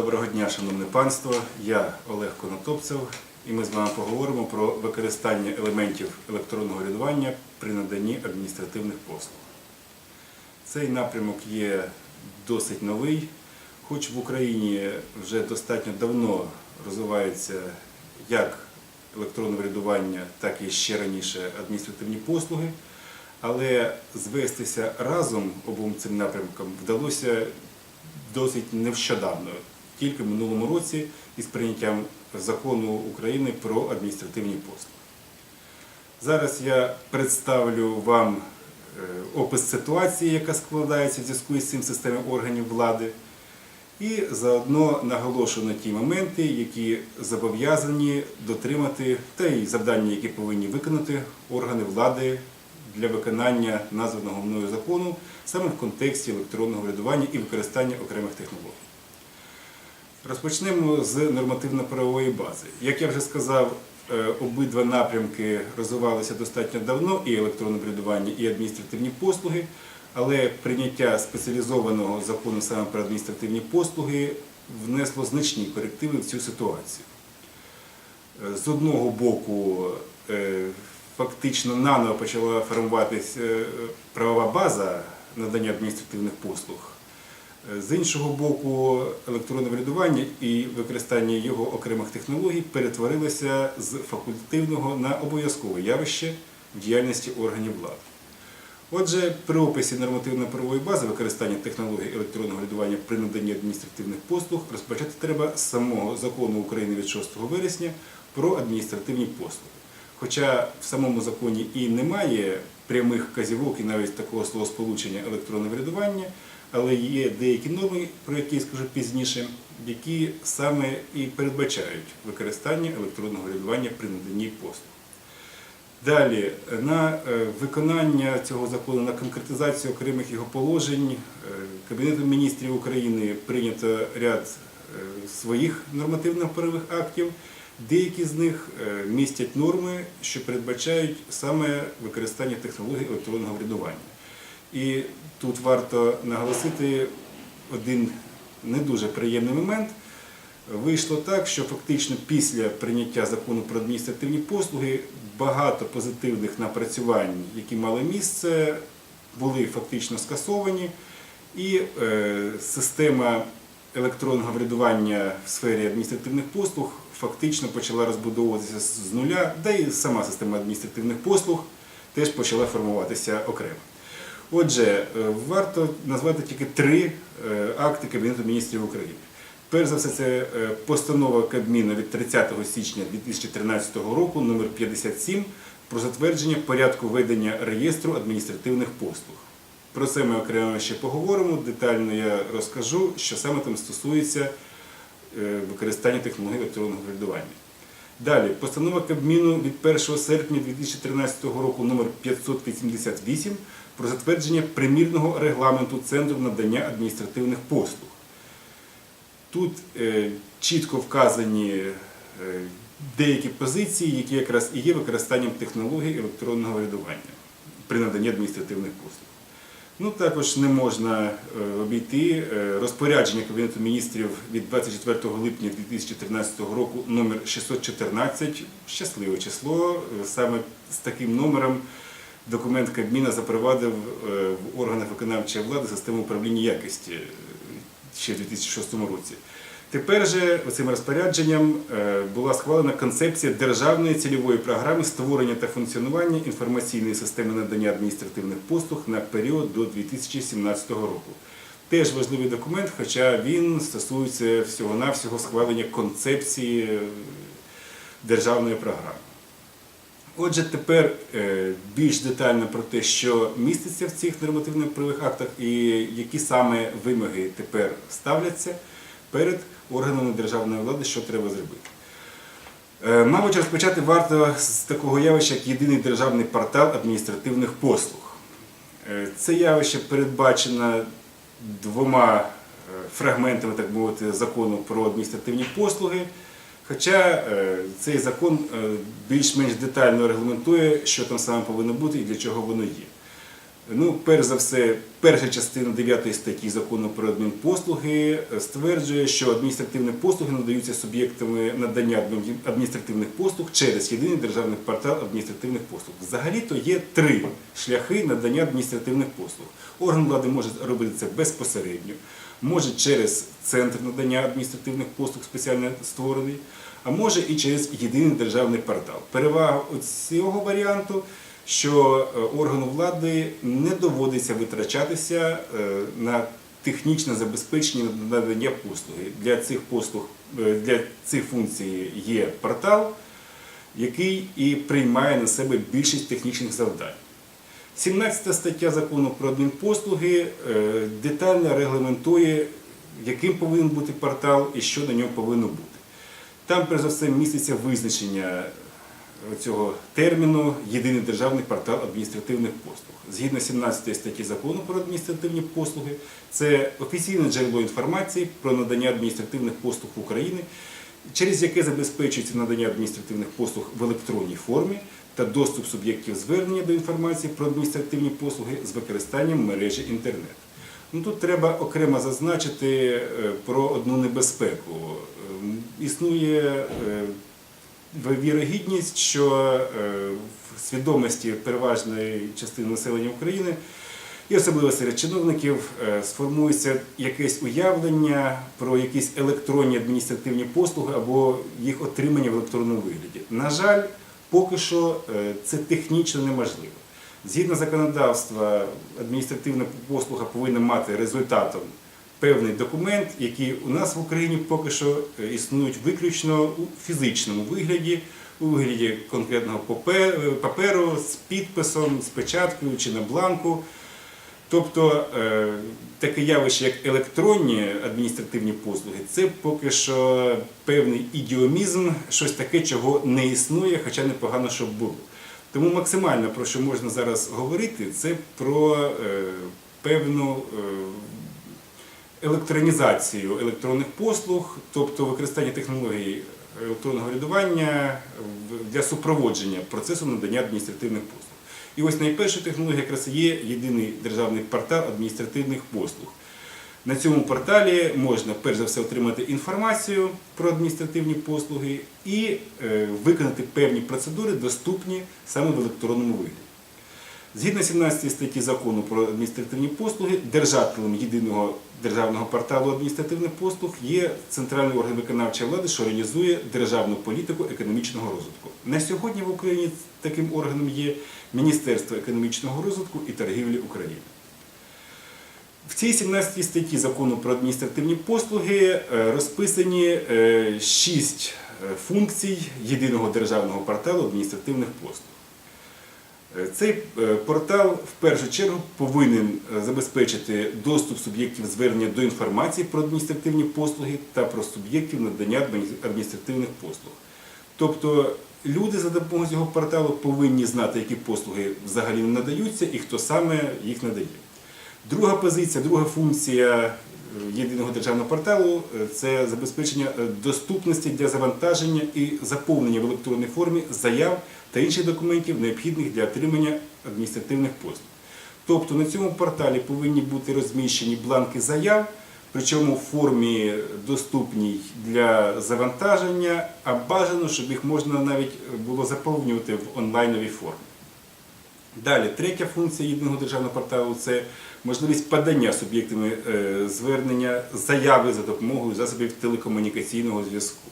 Доброго дня, шановне панство. Я Олег Конотопцев, і ми з вами поговоримо про використання елементів електронного рядування при наданні адміністративних послуг. Цей напрямок є досить новий, хоч в Україні вже достатньо давно розвивається як електронне врядування, так і ще раніше адміністративні послуги. Але звестися разом обом цим напрямкам вдалося досить нещодавно, тільки в минулому році із прийняттям закону України про адміністративні послуги. Зараз я представлю вам е, опис ситуації, яка складається в зв'язку із цим системою органів влади, і заодно наголошу на ті моменти, які зобов'язані дотримати, та й завдання, які повинні виконати органи влади для виконання названого мною закону саме в контексті електронного врядування і використання окремих технологій. Розпочнемо з нормативно-правової бази. Як я вже сказав, е, обидва напрямки розвивалися достатньо давно, і електронне врядування, і адміністративні послуги, але прийняття спеціалізованого закону саме про адміністративні послуги внесло значні корективи в цю ситуацію. Е, З одного боку, е, фактично наново почала формуватися правова база надання адміністративних послуг. Е, З іншого боку, електронне врядування і використання його окремих технологій перетворилося з факультативного на обов'язкове явище в діяльності органів влади. Отже, при описі нормативно-правової бази використання технологій електронного врядування при наданні адміністративних послуг розпочати треба з самого закону України від 6 вересня про адміністративні послуги. Хоча в самому законі і немає прямих вказівок і навіть такого словосполучення електронне врядування, але є деякі норми, про які я скажу пізніше, які саме і передбачають використання електронного врядування при наданні послуг. Далі, на е, виконання цього закону, на конкретизацію окремих його положень е, Кабінетом міністрів України прийнято ряд е, своїх нормативно-правових актів. Деякі з них містять норми, що передбачають саме використання технологій електронного врядування. І тут варто наголосити один не дуже приємний момент. Вийшло так, що фактично після прийняття закону про адміністративні послуги багато позитивних напрацювань, які мали місце, були фактично скасовані, і е, система електронного врядування в сфері адміністративних послуг фактично почала розбудовуватися з нуля, да і сама система адміністративних послуг теж почала формуватися окремо. Отже, е, варто назвати тільки три е, акти Кабінету міністрів України. Перш за все, це е, постанова Кабміну від 30 січня 2013 року номер 57 про затвердження порядку ведення реєстру адміністративних послуг. Про це ми окремо ще поговоримо. Детально я розкажу, що саме там стосується використання технологій електронного врядування. Далі, постанова Кабміну від 1 серпня 2013 року номер 588 про затвердження примірного регламенту Центру надання адміністративних послуг. Тут е, чітко вказані е, деякі позиції, які якраз і є використанням технологій електронного врядування при наданні адміністративних послуг. Ну, також не можна е, обійти е, розпорядження Кабінету міністрів від 24 липня 2013 року номер 614, щасливе число. Е, Саме з таким номером документ Кабміна запровадив е, в органах виконавчої влади систему управління якості е, ще в 2006 році. Тепер же цим розпорядженням е, була схвалена концепція державної цільової програми створення та функціонування інформаційної системи надання адміністративних послуг на період до 2017 року. Теж важливий документ, хоча він стосується всього-навсього схвалення концепції державної програми. Отже, тепер е, більш детально про те, що міститься в цих нормативно-правових актах і які саме вимоги тепер ставляться перед органами державної влади, що треба зробити. Е, Мабуть, розпочати варто з такого явища, як єдиний державний портал адміністративних послуг. Е, Це явище передбачено двома фрагментами, так мовити, закону про адміністративні послуги. Хоча е, цей закон е, більш-менш детально регламентує, що там саме повинно бути і для чого воно є. Ну, перш за все, перша частина 9 статті закону про адмінпослуги е, стверджує, що адміністративні послуги надаються суб'єктами надання адміністративних послуг через єдиний державний портал адміністративних послуг. Взагалі-то є три шляхи надання адміністративних послуг. Орган влади може робити це безпосередньо, може через центр надання адміністративних послуг спеціально створений, а може і через єдиний державний портал. Перевага цього варіанту що е, органу влади не доводиться витрачатися е, на технічне забезпечення надання послуги. Для цих послуг е, для цих функцій є портал, який і приймає на себе більшість технічних завдань. 17 стаття закону про адмінпослуги е, детально регламентує, яким повинен бути портал і що на ньому повинно бути. Там, перш за все, міститься визначення цього терміну єдиний державний портал адміністративних послуг. Згідно 17 статті закону про адміністративні послуги, це офіційне джерело інформації про надання адміністративних послуг України, через яке забезпечується надання адміністративних послуг в електронній формі та доступ суб'єктів звернення до інформації про адміністративні послуги з використанням мережі інтернет. Ну, тут треба окремо зазначити е, про одну небезпеку. Ем, Існує е, вірогідність, що е, в свідомості переважної частини населення України і особливо серед чиновників сформується якесь уявлення про якісь електронні адміністративні послуги або їх отримання в електронному вигляді. На жаль, поки що е, це технічно неможливо. Згідно законодавства, адміністративна послуга повинна мати результатом певний документ, який у нас в Україні поки що е, існують виключно у фізичному вигляді, у вигляді конкретного е, паперу з підписом, з печаткою чи на бланку. Тобто е, таке явище, як електронні адміністративні послуги, це поки що певний ідіомізм, щось таке, чого не існує, хоча непогано, щоб було. Тому максимально про що можна зараз говорити, це про е, певну е, електронізацію електронних послуг, тобто використання технологій електронного рядування для супроводження процесу надання адміністративних послуг. І ось найперша технологія якраз є єдиний державний портал адміністративних послуг. На цьому порталі можна перш за все отримати інформацію про адміністративні послуги і е, виконати певні процедури, доступні саме в електронному вигляді. Згідно 17 статті закону про адміністративні послуги, держателем єдиного державного порталу адміністративних послуг є центральний орган виконавчої влади, що реалізує державну політику економічного розвитку. На сьогодні в Україні таким органом є Міністерство економічного розвитку і торгівлі України. В цій 17 статті закону про адміністративні послуги е, розписані е, шість е, функцій єдиного державного порталу адміністративних послуг. Е, Цей е, портал в першу чергу повинен е, забезпечити доступ суб'єктів звернення до інформації про адміністративні послуги та про суб'єктів надання адміністративних послуг. Тобто люди за допомогою цього порталу повинні знати, які послуги взагалі надаються і хто саме їх надає. Друга позиція, друга функція єдиного державного порталу це забезпечення доступності для завантаження і заповнення в електронній формі заяв та інших документів, необхідних для отримання адміністративних послуг. Тобто на цьому порталі повинні бути розміщені бланки заяв, причому в формі доступній для завантаження, а бажано, щоб їх можна навіть було заповнювати в онлайновій формі. Далі, третя функція єдиного державного порталу це можливість подання суб'єктами е, звернення заяви за допомогою засобів телекомунікаційного зв'язку.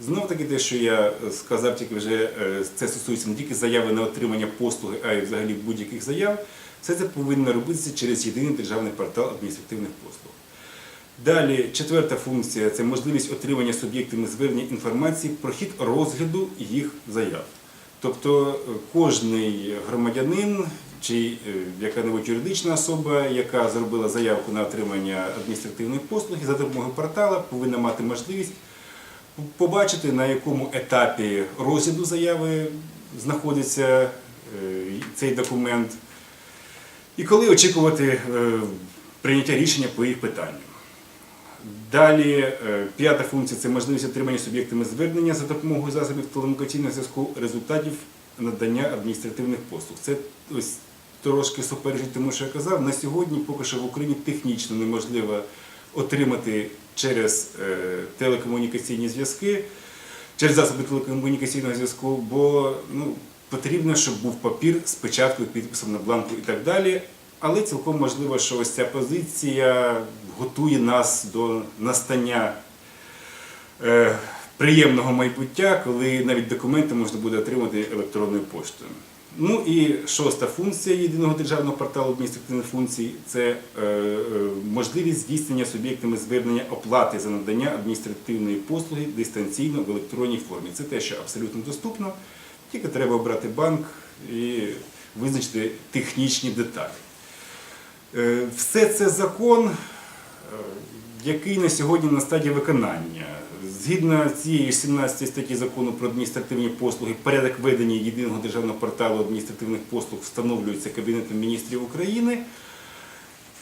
Знов таки те, що я сказав, тільки вже е, це стосується не тільки заяви на отримання послуги, а й взагалі будь-яких заяв. Все це повинно робитися через єдиний державний портал адміністративних послуг. Далі, четверта функція це можливість отримання суб'єктами звернення інформації про хід розгляду їх заяв. Тобто е, кожний громадянин чи е, яка-небудь юридична особа, яка зробила заявку на отримання адміністративної послуги за допомогою портала, повинна мати можливість побачити, на якому етапі розгляду заяви знаходиться е, цей документ, і коли очікувати е, прийняття рішення по їх питанню. Далі е, п'ята функція це можливість отримання суб'єктами звернення за допомогою засобів телекомунікаційного зв'язку результатів надання адміністративних послуг. Це ось трошки суперечить тому, що я казав, на сьогодні поки що в Україні технічно неможливо отримати через е, телекомунікаційні зв'язки, через засоби телекомунікаційного зв'язку, бо ну, потрібно, щоб був папір з печаткою, підписом на бланку і так далі. Але цілком можливо, що ось ця позиція готує нас до настання е, приємного майбуття, коли навіть документи можна буде отримати електронною поштою. Ну і шоста функція єдиного державного порталу адміністративних функцій це е, е, можливість здійснення суб'єктами звернення оплати за надання адміністративної послуги дистанційно в електронній формі. Це те, що абсолютно доступно, тільки треба обрати банк і визначити технічні деталі. Е, Все це закон, який на сьогодні на стадії виконання. Згідно цієї 17 статті закону про адміністративні послуги, порядок ведення єдиного державного порталу адміністративних послуг встановлюється Кабінетом міністрів України.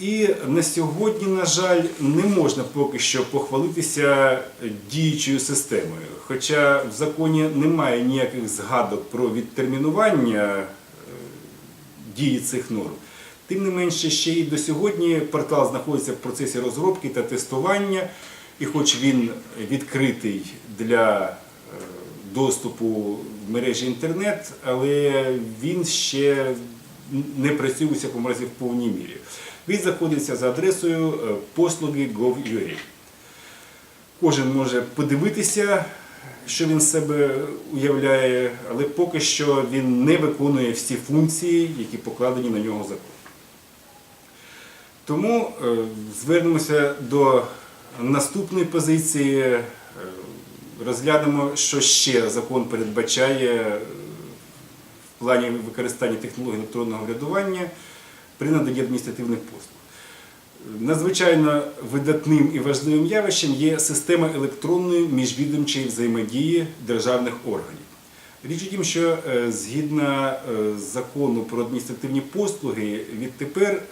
І на сьогодні, на жаль, не можна поки що похвалитися діючою системою. Хоча в законі немає ніяких згадок про відтермінування е, дії цих норм. Тим не менше, ще й до сьогодні портал знаходиться в процесі розробки та тестування, і хоч він відкритий для е, доступу в мережі інтернет, але він ще не працює у всякому разі в повній мірі. Він знаходиться за адресою е, послуги gov.ua. Кожен може подивитися, що він себе уявляє, але поки що він не виконує всі функції, які покладені на нього законом. Тому е, звернемося до наступної позиції, е, розглянемо, що ще закон передбачає е, в плані використання технологій електронного врядування при наданні адміністративних послуг. Надзвичайно видатним і важливим явищем є система електронної міжвідомчої взаємодії державних органів. Річ у тім, що е, згідно закону про адміністративні послуги, відтепер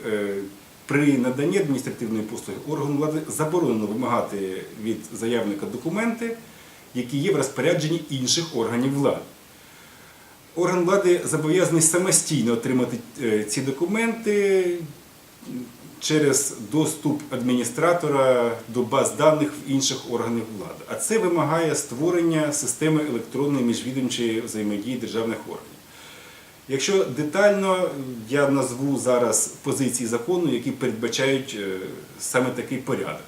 при наданні адміністративної послуги органу влади заборонено вимагати від заявника документи, які є в розпорядженні інших органів влади. Орган влади зобов'язаний самостійно отримати е, ці документи через доступ адміністратора до баз даних в інших органів влади. А це вимагає створення системи електронної міжвідомчої взаємодії державних органів. Якщо детально, я назву зараз позиції закону, які передбачають е, саме такий порядок.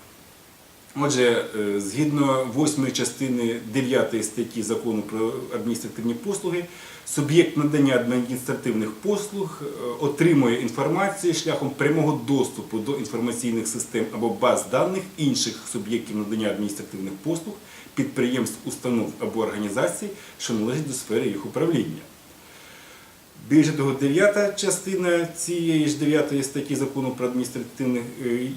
Отже, е, згідно 8 частини 9 статті закону про адміністративні послуги, суб'єкт надання адміністративних послуг е, отримує інформацію шляхом прямого доступу до інформаційних систем або баз даних інших суб'єктів надання адміністративних послуг, підприємств, установ або організацій, що належать до сфери їх управління. Більше того, дев'ята частина цієї ж дев'ятої статті закону про адміністративні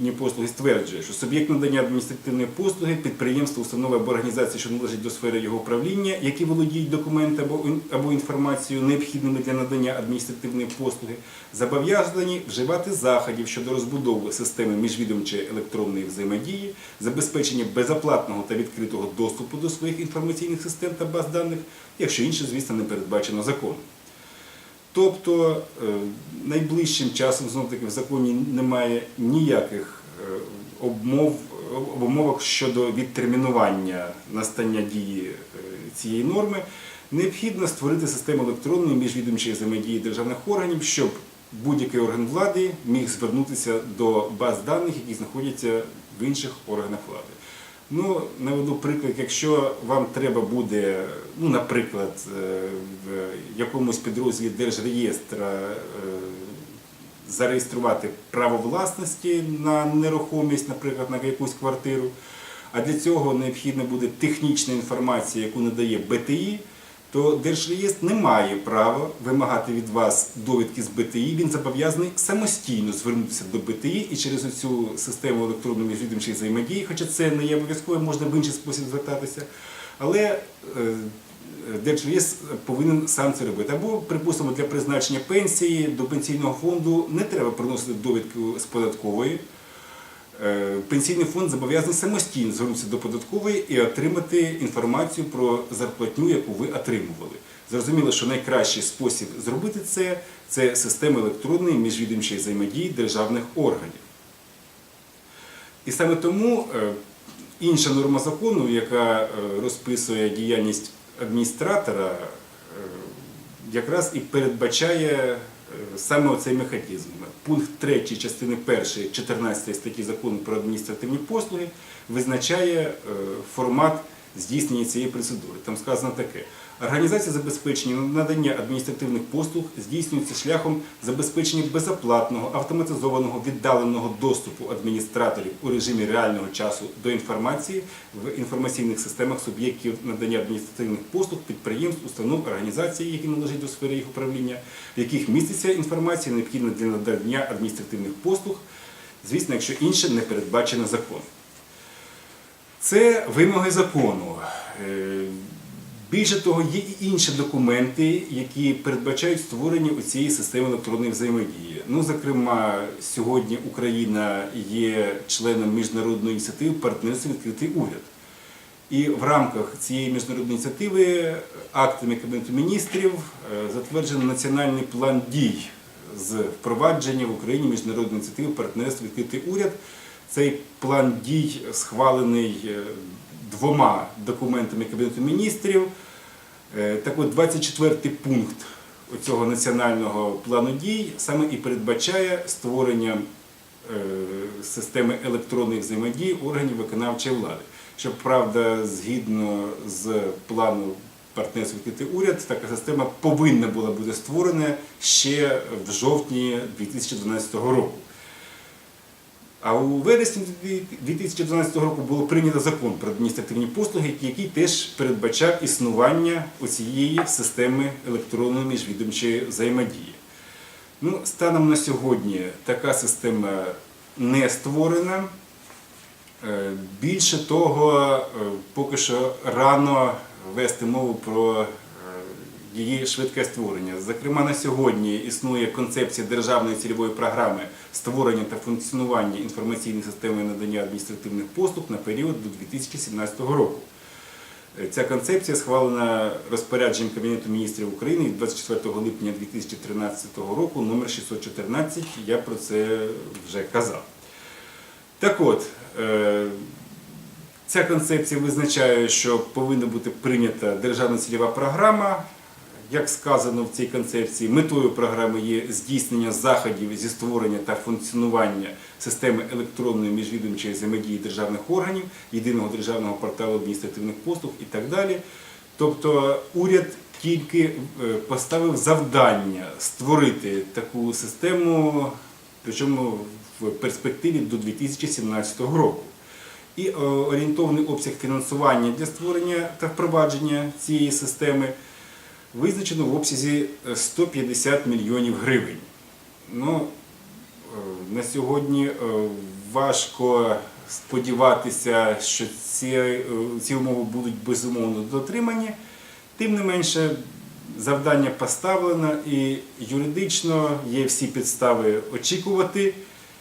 е, послуги стверджує, що суб'єкт надання адміністративної послуги, підприємство, установи або організації, що належать до сфери його управління, які володіють документами або інформацією, необхідними для надання адміністративної послуги, зобов'язані вживати заходів щодо розбудови системи міжвідомчої електронної взаємодії, забезпечення безоплатного та відкритого доступу до своїх інформаційних систем та баз даних, якщо інше, звісно, не передбачено законом. Тобто е, найближчим часом знов таки в законі немає ніяких е, обмов, обмовок щодо відтермінування настання дії е, цієї норми. Необхідно створити систему електронної міжвідомчої взаємодії державних органів, щоб будь-який орган влади міг звернутися до баз даних, які знаходяться в інших органах влади. Ну, наведу приклад, якщо вам треба буде, ну, наприклад, е, в якомусь підрозділі Держреєстра е, зареєструвати право власності на нерухомість, наприклад, на якусь квартиру, а для цього необхідна буде технічна інформація, яку надає БТІ, то Держреєстр не має права вимагати від вас довідки з БТІ. Він зобов'язаний самостійно звернутися до БТІ і через цю систему електронної міжвідомчої взаємодії, хоча це не є обов'язково, можна в інший спосіб звертатися. Але е, Держреєстр повинен сам це робити. Або, припустимо, для призначення пенсії до пенсійного фонду не треба приносити довідку з податкової. Е, пенсійний фонд зобов'язаний самостійно звернутися до податкової і отримати інформацію про зарплатню, яку ви отримували. Зрозуміло, що найкращий спосіб зробити це це система електронної міжвідомчої взаємодії державних органів. І саме тому е, інша норма закону, яка е, розписує діяльність адміністратора, якраз і передбачає саме цей механізм. Пункт 3 частини 1 14 статті закону про адміністративні послуги визначає е, формат здійснення цієї процедури. Там сказано таке. Організація забезпечення надання адміністративних послуг здійснюється шляхом забезпечення безоплатного, автоматизованого, віддаленого доступу адміністраторів у режимі реального часу до інформації в інформаційних системах суб'єктів надання адміністративних послуг, підприємств, установ, організацій, які належать до сфери їх управління, в яких міститься інформація, необхідна для надання адміністративних послуг, звісно, якщо інше не передбачено законом. Це вимоги закону. Більше того, є і інші документи, які передбачають створення у цієї системи електронної взаємодії. Ну, зокрема, сьогодні Україна є членом міжнародної ініціативи партнерство відкритий уряд. І в рамках цієї міжнародної ініціативи актами Кабінету міністрів е, затверджено національний план дій з впровадження в Україні міжнародної ініціативи партнерство відкритий уряд. Цей план дій схвалений е, двома документами Кабінету міністрів. Е, Так от 24 пункт цього національного плану дій саме і передбачає створення е, системи електронної взаємодії органів виконавчої влади. Щоправда, згідно з плану партнерства відкритий уряд, така система повинна була бути створена ще в жовтні 2012 року. А у вересні 2012 року було прийнято закон про адміністративні послуги, який теж передбачав існування цієї системи електронної міжвідомчої взаємодії. Ну, станом на сьогодні така система не створена. Е, Більше того, е, поки що рано вести мову про її швидке створення. Зокрема, на сьогодні існує концепція державної цільової програми створення та функціонування інформаційної системи надання адміністративних послуг на період до 2017 року. Е, Ця концепція схвалена розпорядженням Кабінету міністрів України від 24 липня 2013 року, номер 614. Я про це вже казав. Так от, е, ця концепція визначає, що повинна бути прийнята державна цільова програма. Як сказано в цій концепції, метою програми є здійснення заходів зі створення та функціонування системи електронної міжвідомчої взаємодії державних органів, єдиного державного порталу адміністративних послуг і так далі. Тобто уряд тільки е, поставив завдання створити таку систему, причому в перспективі до 2017 року. І е, орієнтовний обсяг фінансування для створення та впровадження цієї системи визначено в обсязі е, 150 мільйонів гривень. Ну, е, на сьогодні е, важко сподіватися, що ці, е, ці умови будуть безумовно дотримані. Тим не менше, завдання поставлено і юридично є всі підстави очікувати,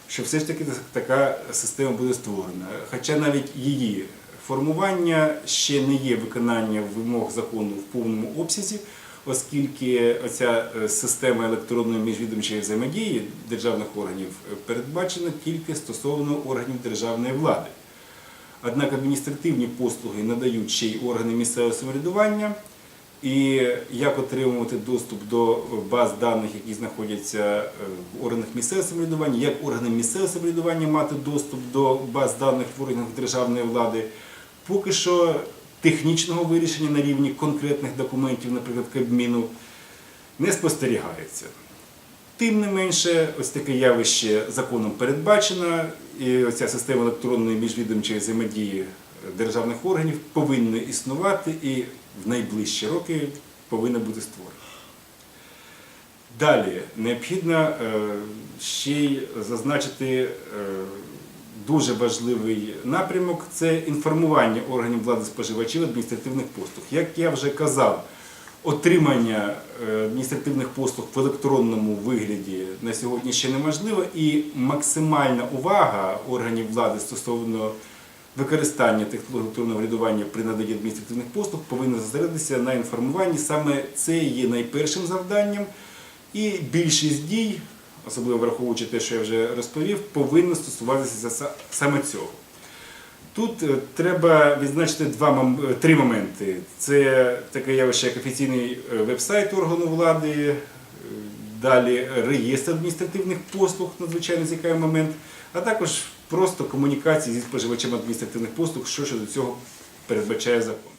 що все ж таки така система буде створена. Хоча навіть її формування ще не є виконання вимог закону в повному обсязі, оскільки оця е, система електронної міжвідомчої взаємодії державних органів е, передбачена тільки стосовно органів державної влади. Однак адміністративні послуги надають ще й органи місцевого самоврядування. І як отримувати доступ до баз даних, які знаходяться е, в органах місцевого самоврядування, як органи місцевого самоврядування мати доступ до баз даних в органах державної влади, поки що технічного вирішення на рівні конкретних документів, наприклад, Кабміну, не спостерігається. Тим не менше, ось таке явище законом передбачено, і оця система електронної міжвідомчої взаємодії державних органів повинна існувати і в найближчі роки повинна бути створена. Далі необхідно е, ще й зазначити е, дуже важливий напрямок це інформування органів влади споживачів адміністративних послуг. Як я вже казав, отримання е, адміністративних послуг в електронному вигляді на сьогодні ще неможливо, і максимальна увага органів влади стосовно використання технологій електронного врядування при наданні адміністративних послуг повинна зосередитися на інформуванні. Саме це є найпершим завданням, і більшість дій, особливо враховуючи те, що я вже розповів, повинна стосуватися саме цього. Тут е, треба відзначити два е, три моменти. Це таке явище, як офіційний е, веб-сайт органу влади, далі реєстр адміністративних послуг, надзвичайно цікавий момент, а також просто комунікації зі споживачем адміністративних послуг, що щодо цього передбачає закон.